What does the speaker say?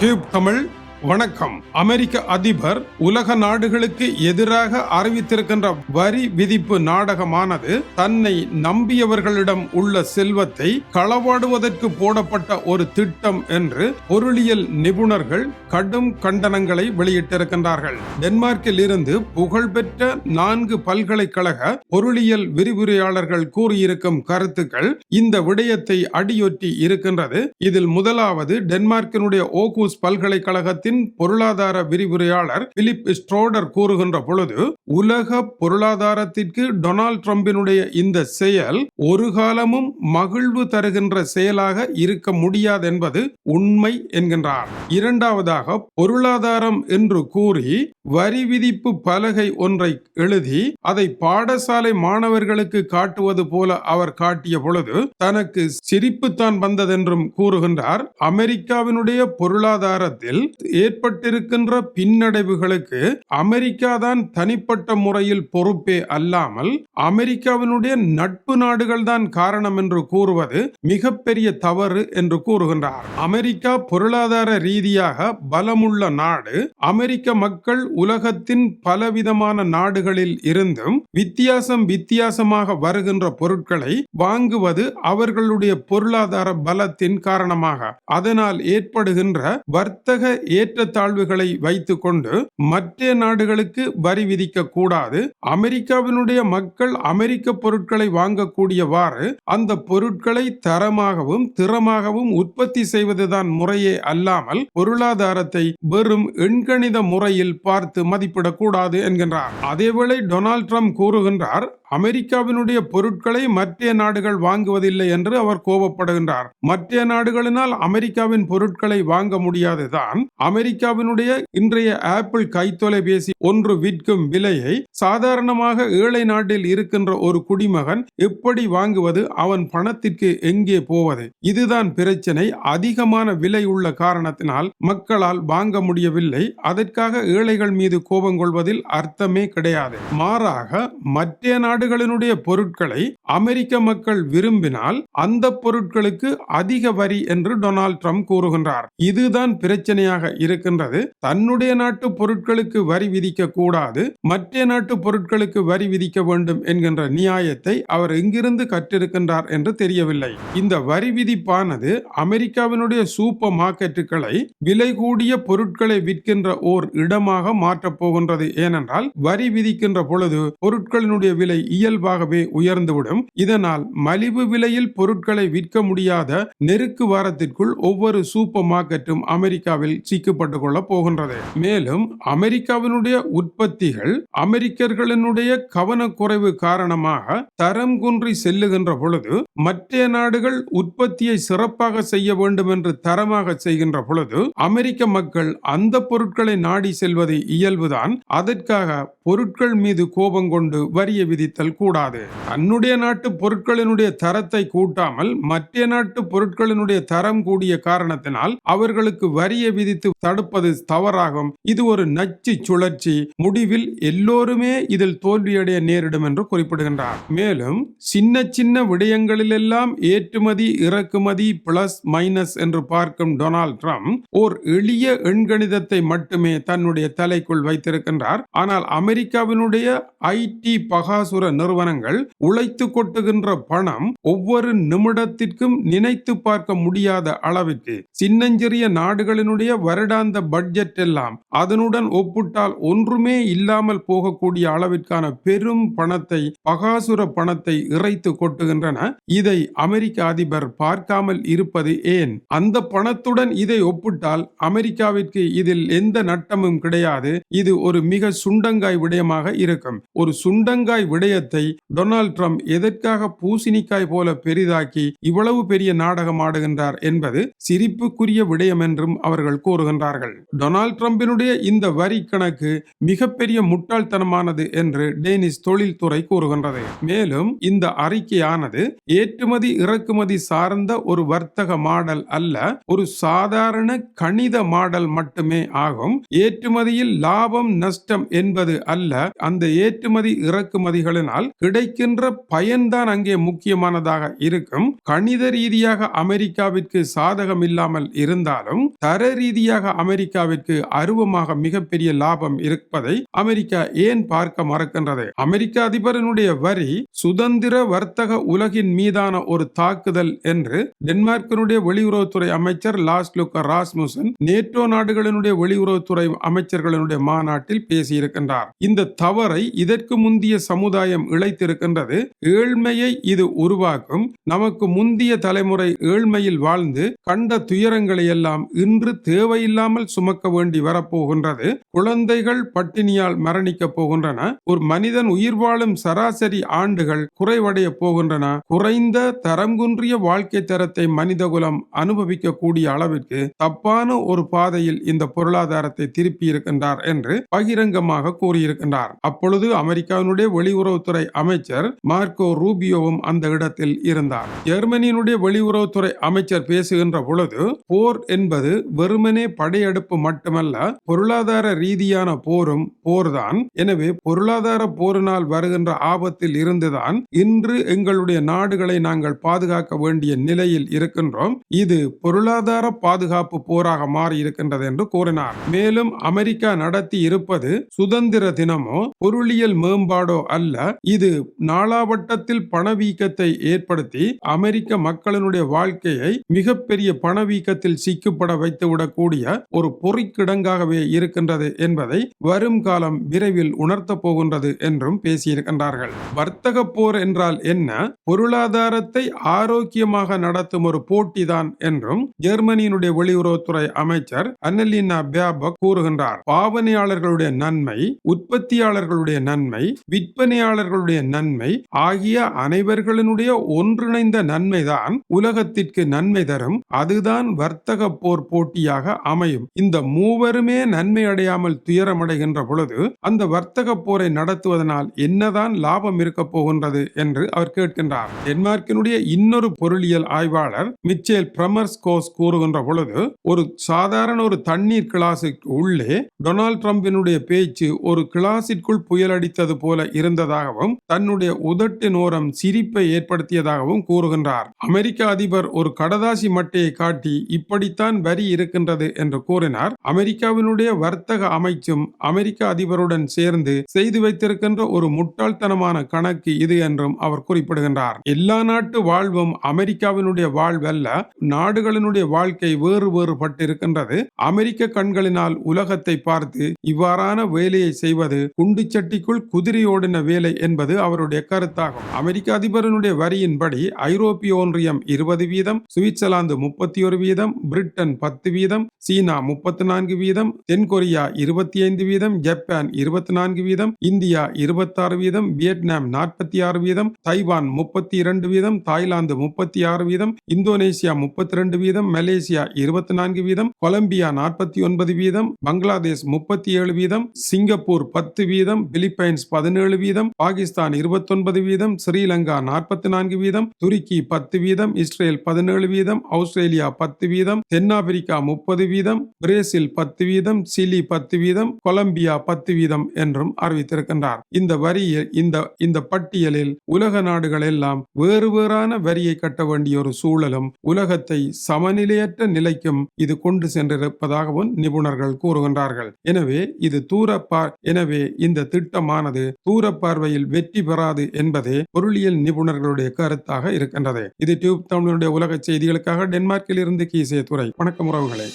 YouTube Tamil வணக்கம். அமெரிக்க அதிபர் உலக நாடுகளுக்கு எதிராக அறிவித்திருக்கின்ற வரி விதிப்பு நாடகமானது தன்னை நம்பியவர்களிடம் உள்ள செல்வத்தை களவாடுவதற்கு போடப்பட்ட ஒரு திட்டம் என்று பொருளியல் நிபுணர்கள் கடும் கண்டனங்களை வெளியிட்டிருக்கின்றார்கள். டென்மார்க்கில் இருந்து புகழ்பெற்ற நான்கு பல்கலைக்கழக பொருளியல் விரிவுரையாளர்கள் கூறியிருக்கும் கருத்துக்கள் இந்த விடயத்தை அடியொற்றி இருக்கின்றது. இதில் முதலாவது டென்மார்க்கினுடைய ஓகூஸ் நிறுவனத்தின் பொருளாதார விரிவுரையாளர் பிலிப் ஸ்ட்ரோடர் கூறுகின்ற பொழுது உலக பொருளாதாரத்திற்கு டொனால்ட் ட்ரம்பினுடைய இந்த செயல் ஒரு காலமும் மகிழ்வு தருகின்ற செயலாக இருக்க முடியாது என்பது உண்மை என்கின்றார். இரண்டாவதாக பொருளாதாரம் என்று கூறி வரி விதிப்பு பலகை ஒன்றை எழுதி அதை பாடசாலை மாணவர்களுக்கு காட்டுவது போல அவர் காட்டிய பொழுது தனக்கு சிரிப்புத்தான் வந்ததென்றும் கூறுகின்றார். அமெரிக்காவினுடைய பொருளாதாரத்தில் ஏற்பட்டிருக்கின்ற பின்னடைவுகளுக்கு அமெரிக்கா தான் தனிப்பட்ட முறையில் பொறுப்பே அல்லாமல் அமெரிக்காவினுடைய நட்பு நாடுகள் தான் காரணம் என்று கூறுவது மிகப்பெரிய தவறு என்று கூறுகின்றார். அமெரிக்கா பொருளாதார ரீதியாக பலமுள்ள நாடு அமெரிக்க மக்கள் உலகத்தின் பலவிதமான நாடுகளில் இருந்தும் வித்தியாசம் வித்தியாசமாக வருகின்ற பொருட்களை வாங்குவது அவர்களுடைய பொருளாதார பலத்தின் காரணமாக அதனால் ஏற்படுகின்ற வர்த்தக ஏற்றத்தாழ்வுகளை வைத்துக்கொண்டு மற்ற நாடுகளுக்கு வரி விதிக்க கூடாது. அமெரிக்காவினுடைய மக்கள் அமெரிக்க பொருட்களை வாங்கக்கூடியவாறு அந்த பொருட்களை தரமாகவும் திறமாகவும் உற்பத்தி செய்வதுதான் முறையே அல்லாமல் பொருளாதாரத்தை வெறும் எண்கணித முறையில் பார்த்து மதிப்பிடக்கூடாது என்கின்றார். அதேவேளை டொனால்ட் ட்ரம்ப் கூறுகின்றார் அமெரிக்காவினுடைய பொருட்களை மற்ற நாடுகள் வாங்குவதில்லை என்று அவர் கோபப்படுகின்றார். மற்ற நாடுகளினால் அமெரிக்காவின் பொருட்களை வாங்க முடியாதுதான் அமெரிக்காவினுடைய இன்றைய ஆப்பிள் கைத்தொலைபேசி ஒன்று விற்கும் விலையை சாதாரணமாக ஏழை நாட்டில் இருக்கின்ற ஒரு குடிமகன் எப்படி வாங்குவது அவன் பணத்திற்கு எங்கே போவது? இதுதான் பிரச்சனை. அதிகமான விலை உள்ள காரணத்தினால் மக்களால் வாங்க முடியவில்லை. அதற்காக ஏழைகள் மீது கோபம் கொள்வதில் அர்த்தமே கிடையாது. மாறாக மற்ற நாடுகளினுடைய பொருட்களை அமெரிக்க மக்கள் விரும்பினால் அந்த பொருட்களுக்கு அதிக வரி என்று டொனால்ட் ட்ரம்ப் கூறுகின்றார். இதுதான் பிரச்சனையாக இருக்கின்றது. தன்னுடைய நாட்டு பொருட்களுக்கு வரி விதிக்க கூடாது மற்ற நாட்டு பொருட்களுக்கு வரி விதிக்க வேண்டும் என்கின்ற நியாயத்தை அவர் எங்கிருந்து கற்றிருக்கின்றார் என்று தெரியவில்லை. இந்த வரி விதிப்பானது அமெரிக்காவினுடைய சூப்பர் மார்க்கெட்டுகளை விலை கூடிய பொருட்களை விற்கின்ற ஓர் இடமாக மாற்றப் போகின்றது. ஏனென்றால் வரி விதிக்கின்ற பொழுது பொருட்களினுடைய விலை இயல்பாகவே உயர்ந்துவிடும். இதனால் மலிவு விலையில் பொருட்களை விற்க முடியாத நெருக்கு வாரத்திற்குள் ஒவ்வொரு சூப்பர் மார்க்கெட்டும் அமெரிக்காவில் சிக்கப்பட்டுக் கொள்ள போகின்றது. மேலும் அமெரிக்காவினுடைய உற்பத்திகள் அமெரிக்கர்களினுடைய கவனக்குறைவு காரணமாக தரம் குன்றி செல்லுகின்ற பொழுது மற்ற நாடுகள் உற்பத்தியை சிறப்பாக செய்ய வேண்டும் என்று தரமாக செய்கின்ற பொழுது அமெரிக்க மக்கள் அந்த பொருட்களை நாடி செல்வது இயல்புதான். அதற்காக பொருட்கள் மீது கோபம் கொண்டு வரியை விதித்தல் கூடாது. தன்னுடைய நாட்டு பொருட்களினுடைய தரத்தை கூட்டாமல் மற்ற நாட்டு பொருட்களினுடைய தரம் கூடிய காரணத்தினால் அவர்களுக்கு வரியை விதித்து தடுப்பது தவறாகும். இது ஒரு நச்சு சுழற்சி. முடிவில் எல்லோருமே இதில் தோல்வியடைய நேரிடும் என்று குறிப்பிடுகின்றார். மேலும் சின்ன சின்ன விடயங்களிலெல்லாம் ஏற்றுமதி இறக்குமதி பிளஸ் மைனஸ் என்று பார்க்கும் டொனால்ட் ட்ரம்ப் ஓர் எளிய எண்கணிதத்தை மட்டுமே தன்னுடைய தலைக்குள் வைத்திருக்கின்றார். ஆனால் அமெரிக்காவினுடைய ஐடி பகாசுர நிறுவனங்கள் உழைத்து கொட்டுகின்ற பணம் ஒவ்வொரு நிமிடத்திற்கும் நினைத்து பார்க்க முடியாத அளவிற்கு சின்னஞ்சிறிய நாடுகளினுடைய வருடாந்த பட்ஜெட் எல்லாம் அதனுடன் ஒப்பிட்டால் ஒன்றுமே இல்லாமல் போகக்கூடிய அளவிற்கான பெரும் பணத்தை பகாசுர பணத்தை இறைத்து கொட்டுகின்றன. இதை அமெரிக்க அதிபர் பார்க்காமல் இருப்பது ஏன்? அந்த பணத்துடன் இதை ஒப்பிட்டால் அமெரிக்காவிற்கு இதில் எந்த நட்டமும் கிடையாது. இது ஒரு மிக சுண்டங்காய் விடயமாக இருக்கும். ஒரு சுண்டங்காய் விடயத்தை டொனால்ட் ட்ரம்ப் எதற்காக பூசணிக்காய் போல பெரிதாக்கி இவ்வளவு பெரிய நாடகம் ஆடுகின்றார் என்பது சிரிப்புக்குரிய விடயம் என்றும் அவர்கள் கூறுகின்றார்கள். டொனால்ட் ட்ரம்பினுடைய இந்த வரி கணக்கு மிகப்பெரிய முட்டாள்தனமானது என்று டேனிஸ் தொழில்துறை கூறுகின்றது. மேலும் இந்த அறிக்கையானது ஏற்றுமதி இறக்குமதி சார்ந்த ஒரு வர்த்தக மாடல் அல்ல ஒரு சாதாரண கணித மாடல் மட்டுமே ஆகும். ஏற்றுமதியில் லாபம் நஷ்டம் என்பது அல்ல அந்த ஏற்று ஏற்றுமதி இறக்குமதிகளினால் கிடைக்கின்ற பயன்தான் அங்கே முக்கியமானதாக இருக்கும். கணித ரீதியாக அமெரிக்காவிற்கு சாதகம் இல்லாமல் இருந்தாலும் தர ரீதியாக அமெரிக்காவிற்கு அருவமாக மிகப்பெரிய லாபம் இருப்பதை அமெரிக்கா ஏன் பார்க்க மறக்கின்றது? அமெரிக்க அதிபரனுடைய வரி சுதந்திர வர்த்தக உலகின் மீதான ஒரு தாக்குதல் என்று டென்மார்க்கினுடைய வெளியுறவுத்துறை அமைச்சர் லாஸ்லுக்க ராஸ்முசன் நேட்டோ நாடுகளினுடைய வெளியுறவுத்துறை அமைச்சர்களினுடைய மாநாட்டில் பேசியிருக்கின்றார். இந்த தவறை இது இதற்கு முந்திய சமுதாயம் இழைத்திருக்கின்றது. ஏழ்மையை இது உருவாக்கும். நமக்கு முந்திய தலைமுறை ஏழ்மையில் வாழ்ந்து கண்ட துயரங்களை எல்லாம் இன்று தேவையில்லாமல் சுமக்க வேண்டி வரப்போகின்றது. குழந்தைகள் பட்டினியால் மரணிக்க போகின்றன. ஒரு மனிதன் உயிர் வாழும் சராசரி ஆண்டுகள் குறைவடைய போகின்றன. குறைந்த தரம் குன்றிய வாழ்க்கை தரத்தை மனிதகுலம் அனுபவிக்க கூடிய அளவிற்கு தப்பான ஒரு பாதையில் இந்த பொருளாதாரத்தை திருப்பி இருக்கின்றார் என்று பகிரங்கமாக கூறியிருக்கின்றார். அப்பொழுது அமெரிக்காவினுடைய வெளியுறவுத்துறை அமைச்சர் மார்க்கோ ரூபியோவும் அந்த இடத்தில் இருந்தார். ஜெர்மனியினுடைய வெளியுறவுத்துறை அமைச்சர் பேசுகின்ற பொழுது போர் என்பது வெறுமனே படையெடுப்பு மட்டுமல்ல பொருளாதார ரீதியான போரும் போர்தான். எனவே பொருளாதார போரினால் வருகின்ற ஆபத்தில் இருந்துதான் இன்று எங்களுடைய நாடுகளை நாங்கள் பாதுகாக்க வேண்டிய நிலையில் இருக்கின்றோம். இது பொருளாதார பாதுகாப்பு போராக மாறி இருக்கின்றது என்று கூறினார். மேலும் அமெரிக்கா நடத்தி இருப்பது சுதந்திர தினமோ பொருளியல் அரசியல் மேம்பாடோ அல்ல இது நாளாவட்டத்தில் பணவீக்கத்தை ஏற்படுத்தி அமெரிக்க மக்களினுடைய வாழ்க்கையை மிகப்பெரிய பணவீக்கத்தில் சிக்கப்பட வைத்துவிடக்கூடிய ஒரு பொறிக்கிடங்காகவே இருக்கின்றது என்பதை வரும் காலம் விரைவில் உணர்த்தப் போகின்றது என்றும் பேசியிருக்கின்றார்கள். வர்த்தக போர் என்றால் என்ன? பொருளாதாரத்தை ஆரோக்கியமாக நடத்தும் ஒரு போட்டிதான் என்றும் ஜெர்மனியினுடைய வெளியுறவுத்துறை அமைச்சர் அன்னலினா பேபக் கூறுகின்றார். பாவனையாளர்களுடைய நன்மை உற்பத்தியாளர்களுடைய நன்மை விற்பனையாளர்களுடைய நன்மை ஆகிய அனைவர்களினுடைய ஒன்றிணைந்த நன்மைதான் உலகத்திற்கு நன்மை தரும். அதுதான் வர்த்தக போர் போட்டியாக அமையும். இந்த மூவருமே நன்மை அடையாமல் துயரமடைகின்ற பொழுது அந்த வர்த்தக போரை நடத்துவதனால் என்னதான் லாபம் இருக்க போகின்றது என்று அவர் கேட்கின்றார். டென்மார்க்கினுடைய இன்னொரு பொருளியல் ஆய்வாளர் மிச்சேல் பிரமர்ஸ்கோஸ் கூறுகின்ற பொழுது ஒரு சாதாரண ஒரு தண்ணீர் கிளாஸுக்கு உள்ளே டொனால்ட் ட்ரம்பினுடைய பேச்சு ஒரு கிளாஸிற்குள் புயலடித்தது போல இருந்ததாகவும் தன்னுடைய உதட்டு நோரம் சிரிப்பை ஏற்படுத்தியதாகவும் கூறுகின்றார். அமெரிக்க அதிபர் ஒரு கடதாசி மட்டையை காட்டி இப்படித்தான் வரி இருக்கின்றது என்று கூறினார். அமெரிக்காவினுடைய வர்த்தக அமைச்சும் அமெரிக்க அதிபருடன் சேர்ந்து செய்து வைத்திருக்கின்ற ஒரு முட்டாள்தனமான கணக்கு இது என்றும் அவர் குறிப்பிடுகின்றார். எல்லா நாட்டு வாழ்வும் அமெரிக்காவினுடைய வாழ்வல்ல நாடுகளினுடைய வாழ்க்கை வேறு வேறுபட்டு இருக்கின்றது அமெரிக்க கண்களினால் உலகத்தை பார்த்து இவ்வாறான வேலையை செய்வது குண்டுச்சட்டிக்குள் குதிரை ஓடின வேலை என்பது அவருடைய கருத்தாகும். அமெரிக்க அதிபரனுடைய வரியின்படி ஐரோப்பிய ஒன்றியம் இருபது வீதம் சுவிட்சர்லாந்து முப்பத்தி ஒரு வீதம் பிரிட்டன் பத்து வீதம் சீனா முப்பத்தி நான்கு வீதம் தென்கொரியா இருபத்தி ஐந்து வீதம் ஜப்பான் இருபத்தி நான்கு வீதம் இந்தியா இருபத்தாறு வீதம் வியட்நாம் நாற்பத்தி ஆறு வீதம் தைவான் முப்பத்தி இரண்டு வீதம் தாய்லாந்து முப்பத்தி ஆறு வீதம் இந்தோனேசியா முப்பத்தி ரெண்டு வீதம் மலேசியா இருபத்தி நான்கு வீதம் கொலம்பியா நாற்பத்தி ஒன்பது வீதம் பங்களாதேஷ் முப்பத்தி ஏழு வீதம் சிங்கப்பூர் பத்து வீதம் பிலிப்பைன்ஸ் பதினேழு வீதம் பாகிஸ்தான் இருபத்தொன்பது வீதம் ஸ்ரீலங்கா நாற்பத்தி நான்கு வீதம் துருக்கி பத்து வீதம் இஸ்ரேல் பதினேழு வீதம் ஆஸ்திரேலியா பத்து வீதம் தென்னாப்பிரிக்கா முப்பது வீதம் பிரேசில் பத்து வீதம் சிலி பத்து வீதம் கொலம்பியா பத்து வீதம் என்றும் அறிவித்திருக்கின்றார். இந்த வரியில் இந்த இந்த பட்டியலில் உலக நாடுகள் எல்லாம் வேறு வேறான வரியை கட்ட வேண்டிய ஒரு சூழலும் உலகத்தை சமநிலையற்ற நிலைக்கும் இது கொண்டு சென்றிருப்பதாகவும் நிபுணர்கள் கூறுகின்றார்கள். எனவே இது தூர எனவே இந்த திட்டம் திட்டமானது தூர பார்வையில் வெற்றி பெறாது என்பதே பொருளியல் நிபுணர்களுடைய கருத்தாக இருக்கின்றது. இது டியூப் தமிழனுடைய உலக செய்திகளுக்காக டென்மார்க்கில் இருந்து கீசே துறை வணக்கம் உறவுகளே.